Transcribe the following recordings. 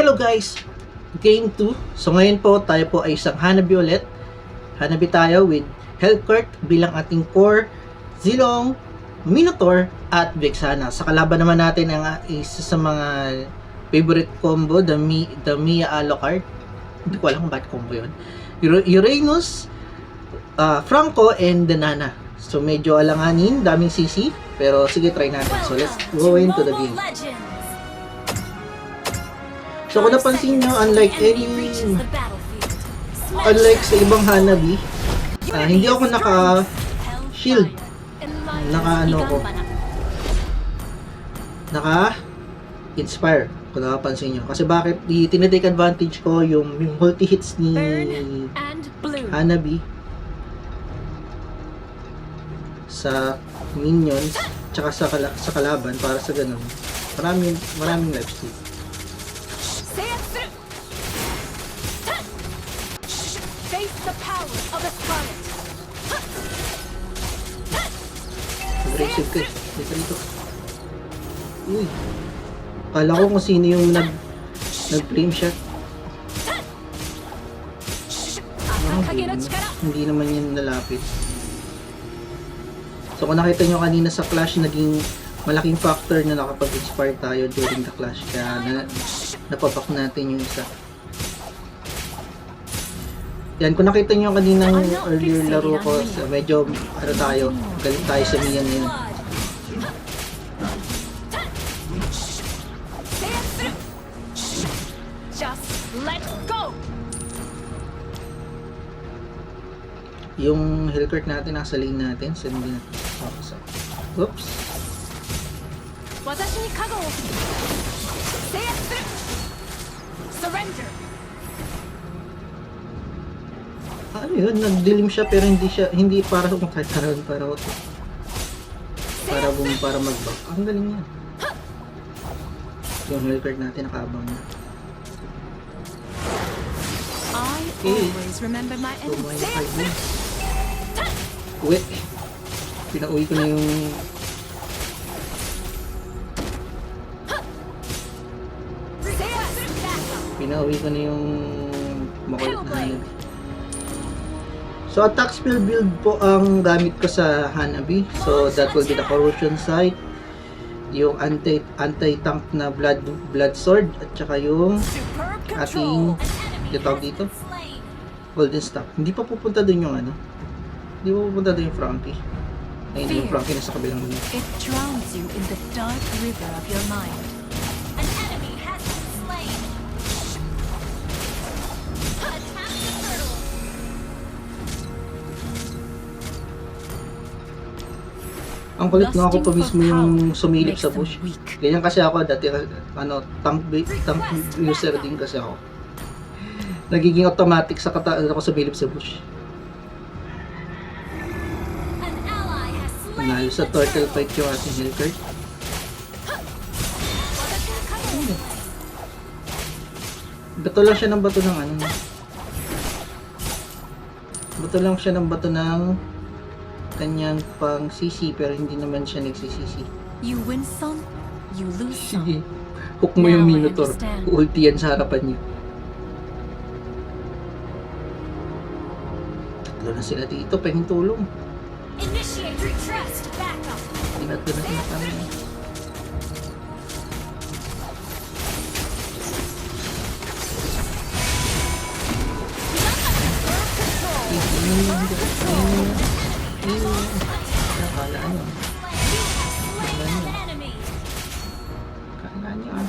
Hello guys! Game 2. So ngayon po tayo po ay isang Hanabi ulit. Hanabi tayo with Hellcourt bilang ating core, Zilong, Minotaur, at Vexana. Sa kalaban naman natin ang isa sa mga favorite combo, the, Mi, the Mia Alucard. Hindi ko alam kung bakit combo yun. Ur- Uranus, ah, Franco, and the Nana. So medyo alanganin, daming CC. Pero sige, try natin. So let's go into the game. So kung napansin nyo, unlike any unlike sa ibang Hanabi, ah, hindi ako naka shield. Naka ano ko. Naka inspire kung napapansin nyo. Kasi bakit tinitake advantage ko yung, yung multi hits ni. Hanabi sa minions tsaka sa, kala- sa kalaban para sa ganun maraming maraming life the power of a scarlet. aggressive ka eh. uy kala ko kung sino yung nag nag flame shot no chikara. hindi naman yan nalapit so kung nakita nyo kanina sa clash naging malaking factor na nakapag-inspire tayo during the clash kaya na, napapak natin yung isa yan, kung nakita nyo kaninang earlier laro ko, sa medyo, ano tayo, galit tayo sa Mian yun. Yung hill cart natin, nasa lane natin, so hindi natin tapos. Oops. Surrender! Ano yun nagdilim siya pero hindi siya hindi para kahit para para para bum para mag-back ang galing yan yung Hellcourt natin nakaabang na. Okay. it 5 through. moves uwi pinauwi ko na yung pinauwi ko na yung makulit na Hanabi so attack spell build po ang gamit ko sa Hanabi. So that will be the corrosion sight yung anti anti tank na blood blood sword at saka yung ating yung tawag dito? Golden staff. Hindi pa pupunta dun yung ano? Hindi pa pupunta dun yung Frankie. Ay hindi yung Frankie nasa kabilang lugar It drowns you in the dark river of your mind. Ang kulit nga ako pa mismo yung sumilip sa bush. ganyan kasi ako dati ano tank tank user din kasi ako. Nagiging automatic sa kata ako sumilip sa bush. Nanalo sa turtle fight yung ating Hellcourt Bato lang siya ng bato ng ano. Bato lang siya ng bato ng kanyang pang CC pero hindi naman siya nagsisisi. You win some, you lose some. Sige. Hook mo yung Minotaur. Ulti yan sa harapan niyo. Tatlo na sila dito. Pahing tulong. Initiate retreat. Back up. Ingat ko na sila kami. Akala nyo. Slain an enemy. Akala nyo ah.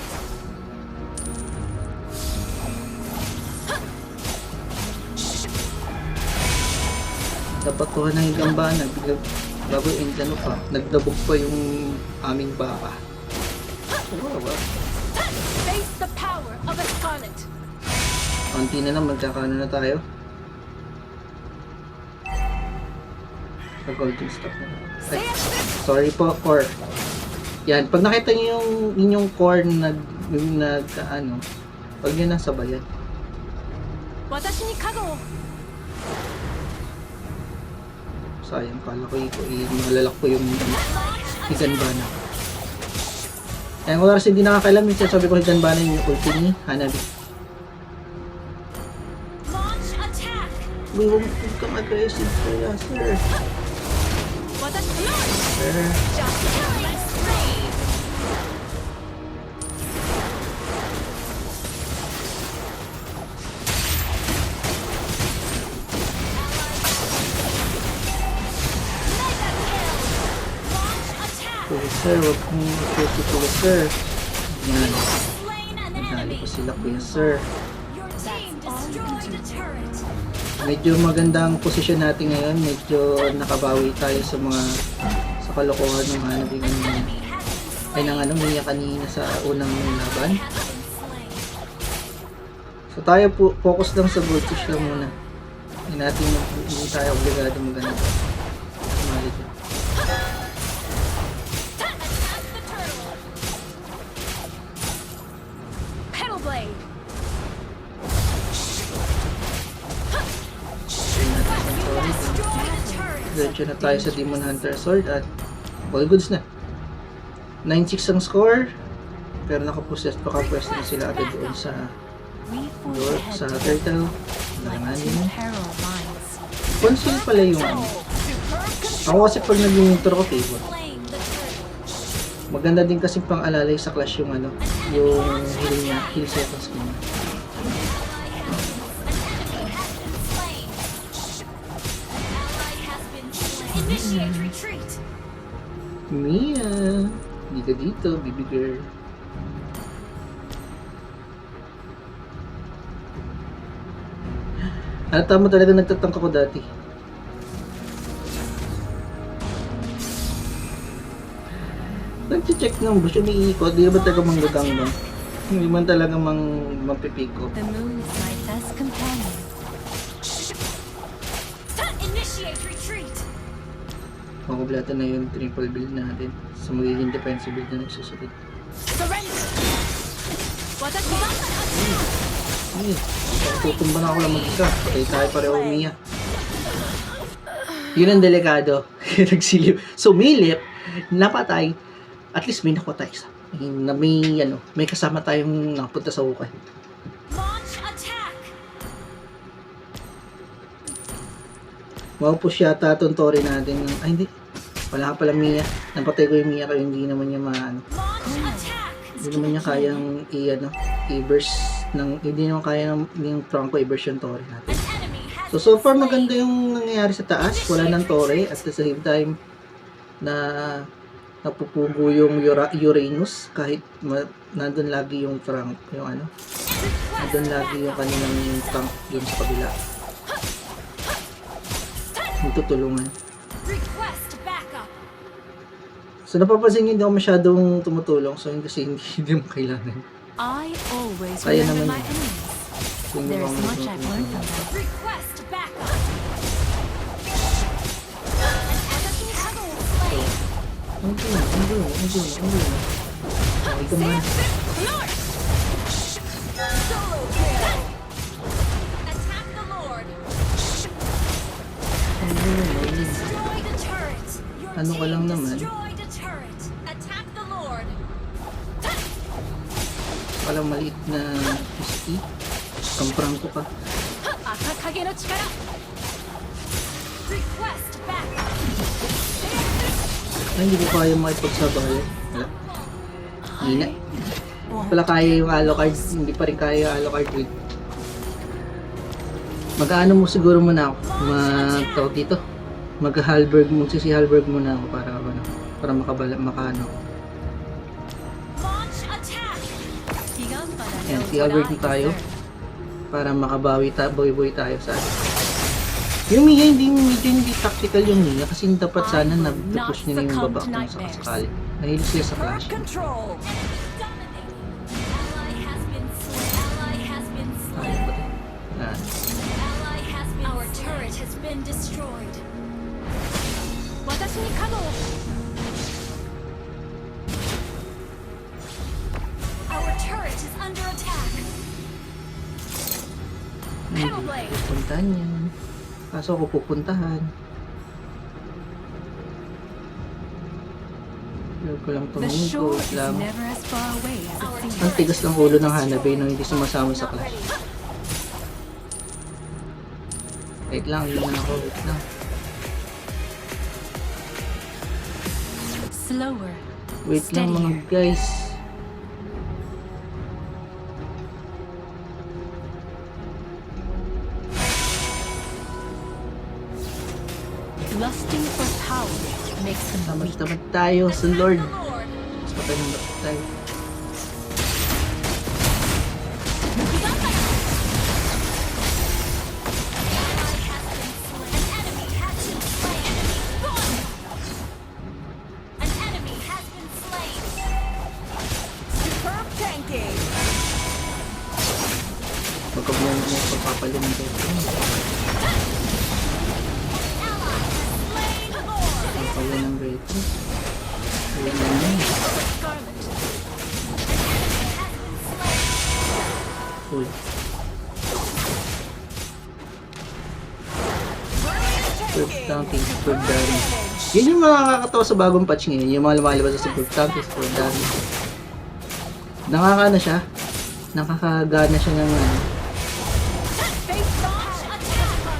Dapat kuha ng gambana. Bigla, bago yung ano pa, nagdabog pa yung aming baka. Wow, ah. Face the power of a scarlet. Konti na lang, magkakano na tayo. Sa golden stock na. Ay, sorry po, core. Yan, pag nakita niyo yung inyong core na yung nag ano, pag yun nasa bayan. Watashi. Sayang pala ko iko malalak ko yung Higanbana. Eh, wala kasi hindi nakakailam minsan sabi ko Higanbana yung ulti ni Hanabi. Launch attack. Huwag kang aggressive kaya, sir. Sir. Huwag aggressive kuya, sir. Yan. Nadali ko sila, kuya, sir. Medyo magandang posisyon natin ngayon. Medyo nakabawi tayo sa mga sa kalokohan ng has been Ay, nang ano, Mia kanina sa unang laban. So tayo po, focus lang sa push lang muna. Hindi natin, hindi tayo obligado maganda. Sumali Diretso na tayo sa Demon Hunter Sword at all goods na. 9-6 ang score. Pero nakaposes pa kapwesto na sila agad doon sa door, sa turtle. Nalangan lines. Console pala yung ano. Ako kasi pag naging intro ko turtle. Maganda din kasi pang alalay sa clash yung ano, yung heal niya, heal seconds niya. Initiate retreat. Mia! Ka dito, baby girl. Ano tama talaga nagtatangka ko dati. Nag-check ng bush, umiikot, di ba talaga manggagang ba? Hindi man talaga mang mapipiko. The moon is my best companion. Makublata na yung triple build natin. So magiging defensive build na nagsusunod. Ay, tutumba na ako lang mag-isa. Patay tayo pareho Mia. Yun ang delikado. Nagsilip. Sumilip, napatay. At least may nakuha tayo isa. May, na may, ano, may kasama tayong napunta sa hukay. Maupush yata itong Tori natin. Ay, hindi. Wala ka pala Mia. Napatay ko yung Mia kaya hindi naman niya maano. Hindi naman niya kayang i, ano, i-burst ng, hindi naman kaya ng, yung Franco i-burst yung Tori natin. So, so far maganda yung nangyayari sa taas. Wala ng tore. At the same time, na napupugo yung Ura- Uranus kahit nandun lagi yung Frank, yung ano, nandun lagi yung kanilang tank dun sa kabila. Yung tutulungan. So napapansin nyo, hindi ako masyadong tumutulong. So hindi kasi hindi, hindi mo kailangan. I always Kaya naman my yun. enemies. So, hindi ako much I've learned from them. Request backup. An enemy has been slain. Ano Ano ka lang naman? Palang maliit na piski. Kamprang ko pa. Akakage no chikara! Request! Ay, hindi ko kaya makipagsabay. Hindi na. Pala kaya yung alo cards. Hindi pa rin kaya yung alo with Mag-ano mo siguro muna ako. Mag-tawag dito. Mag-Halberg, magsisi-Halberg muna ako para, ano, para makabala, makaano. Ayan, si Halberg tayo. Para makabawi ta boy-boy tayo sa atin. Yung Mia, hindi, medyo hindi tactical yung Mia kasi dapat sana nag-push nila yung baba kung sakasakali. Nahilo sila sa clash. Hindi pupuntahan yan. Kaso ako pupuntahan. Lord ko lang is lang. Ang tigas ng ulo ng Hanabi nung hindi sumasama sa clash. Wait lang, yun na ako. Wait lang. Wait lang mga guys. Lusting for power makes them weak. Tamad-tamad tayo sa Lord. Patay ng tayo. Tanking, superb damage. Yun yung mga nakakatawa sa bagong patch ngayon. Yung mga lumalabas sa superb tanking, superb damage. Nakakana siya. Nakakagana siya ng ano.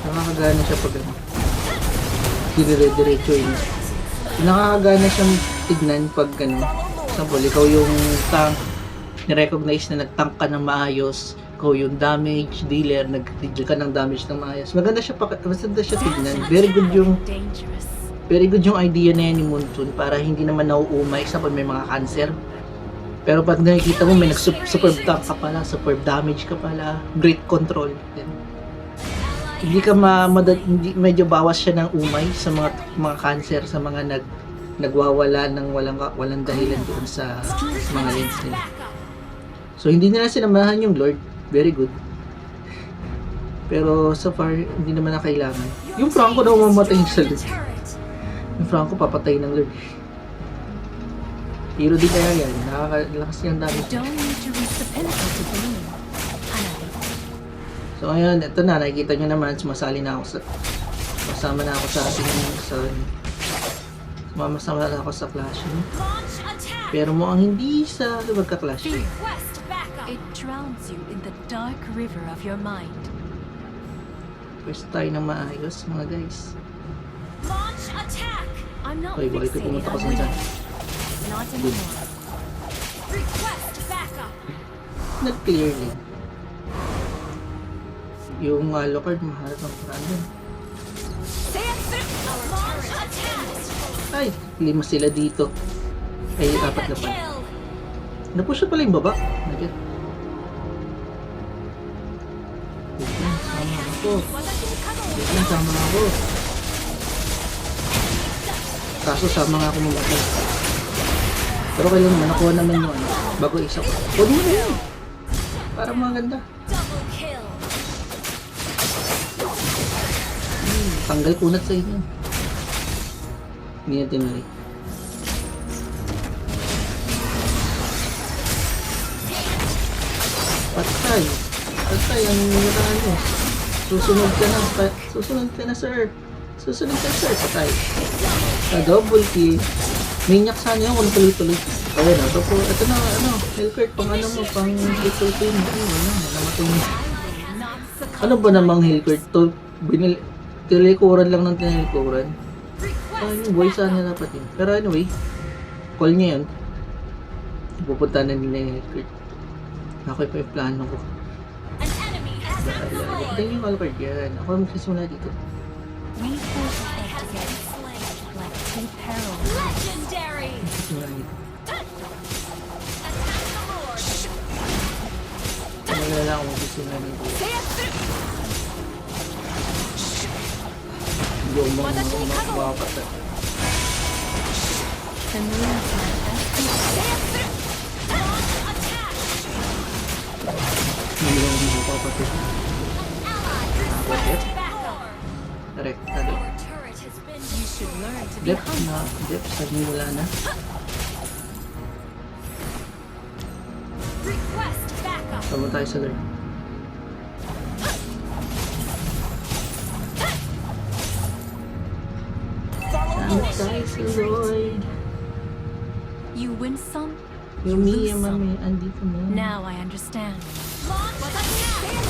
Nakakagana siya pag ano. Dire-diretso yun. Nakakagana siyang tignan pag ano. Example, ikaw yung tank. Nirecognize na nag-tank ka ng maayos. Ikaw yung damage dealer. Nag-deal ka ng damage ng maayos. Maganda siya, maganda siya tignan. Very good yung very good yung idea na yan ni Moonton para hindi naman nauumay sa pag may mga cancer. Pero pag nakikita mo may nag-super tank ka pala, super damage ka pala, great control. Yan. Hindi ka ma, mada- hindi, medyo bawas siya ng umay sa mga mga cancer sa mga nag nagwawala ng walang walang dahilan doon sa mga lens nila. So hindi nila sinamahan yung Lord. Very good. Pero so far, hindi naman na kailangan. Yung Franco daw mamatay sa Lord. Yung Franco papatay ng Lord. Hero din kaya yan. Nakakalakas niya ang dami. You don't need to reach the pinnacle to bloom. Hanabi. So ngayon, ito na. Nakikita nyo naman, sumasali na ako sa... Kasama na ako sa ating... Sa, sumasama na ako sa clash. no? Pero mo ang hindi sa magka-clash. It drowns you dark river of your mind. Pwes tayo ng maayos, mga guys. Launch attack. I'm not ka fixated on winning. Not anymore. Request backup. Nag-clearly. Yung uh, Alucard, mahal ng paraan yun. Our launch attack. Ay, lima sila dito. Ay, apat na pa. Napush na pala yung baba. Nagyan. Ako. Lang, sama ako. Kaso sama nga ako mamatay. Pero kayo naman, nakuha naman yung ano, bago isa ko. Huwag mo na yun. Para maganda. Hmm, tanggal kunat sa inyo. Hindi na tinuloy. Patay. Patay ang nila ano. Susunod ka na. Pa- susunod ka na sir. Susunod ka sir. Patay. Sa double kill. Minyak sana yun kung tuloy-tuloy. Ayun na. Ito po. Ito na ano. Hellcurt pang ano mo. Pang triple team. Ayun na. Namatay. Ano ba namang Hellcurt? To, binil... Tinilikuran lang ng tinilikuran. Yung boy sana dapat yun. Pero anyway, call niya yun. Pupunta na nila yung Hellcurt. Ako pa yung plano ko. Ito yung Hellcurt yan. Ako ang magsisimula dito. We has been together like two perils. Legendary. Magsisimula dito. Attack the Lord. Ano na lang ako magsisimula dito. Hindi ako mga mga should learn to be Dep humble. na. Dep. Sabi wala na. Request backup. Tama tayo sa Lord. Follow Tama tayo sa Lord. You win some, you Yung lose Mia, some. mami, andito na. Now I understand. Launch attack!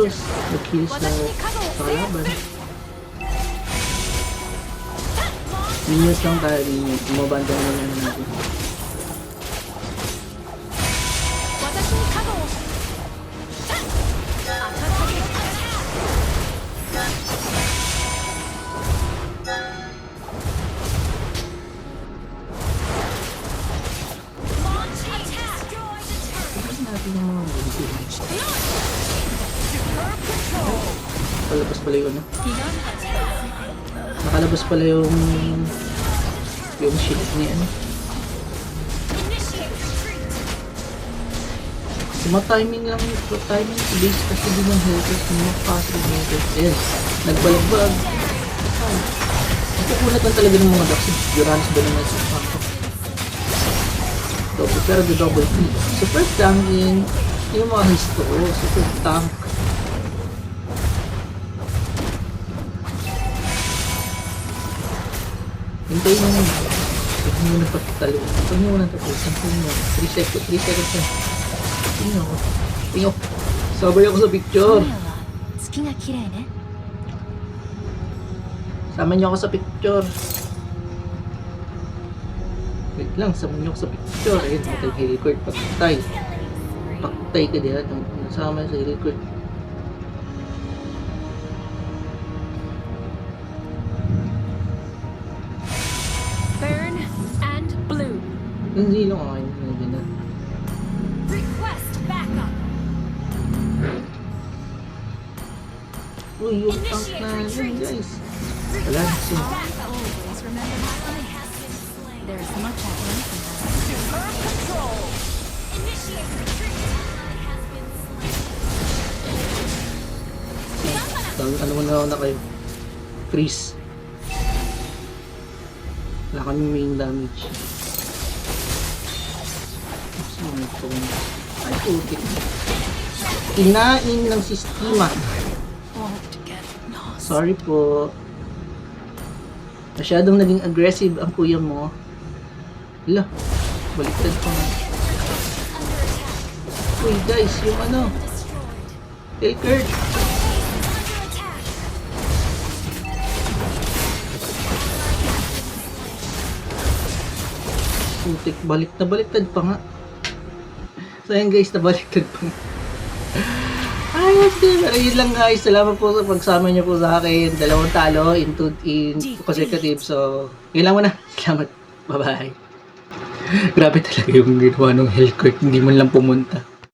course, the kills na kalaban. Minute lang tayo din yun. Umabanda naman yan natin. Attack! Attack! Attack! Palabas pala yung ano. Nakalabas pala yung yung shield ni ano. Tuma-timing lang yung timing base kasi din yung haters mo. Passive haters. Ayan. Nagbalagbag. Ay. Nakukulat lang talaga ng mga ducks. Uranus ba naman sa pako. Double, pero the double kill. Super tanking. Yung mga histo. Super tank. Hintayin mo muna. Huwag mo muna patalo. Huwag mo muna tapos. Sampan mo. 3 seconds. 3 seconds na. Tingnan ko. Tingnan ko. Sabay ako sa picture. Sama niyo ako sa picture. Wait lang, sama niyo ako sa picture. Ayun, matay kay record. Paktay. Paktay ka din. Nasama sa record. Hindi lang ako yun. Hindi na. Request backup! Uy, yung tank na yun, guys. Wala na siya. There's much that Superb control! Initiate retreat! Tang, ano mo na na kayo? Freeze. Wala kami main damage. Ito. Ay, putik. Kinain ng sistema. Sorry po. Masyadong naging aggressive ang kuya mo. Hala, baliktad pa nga. Uy guys, yung ano, attack! Putik, balik na baliktad pa nga. So yan guys, nabaliktad pa. Ayos din. Pero yun lang guys. Salamat po sa pagsama niyo po sa akin. Dalawang talo in, two, in consecutive. So, yun lang muna. Salamat. Bye-bye. Grabe talaga yung ginawa ng Hellcourt. Hindi man lang pumunta.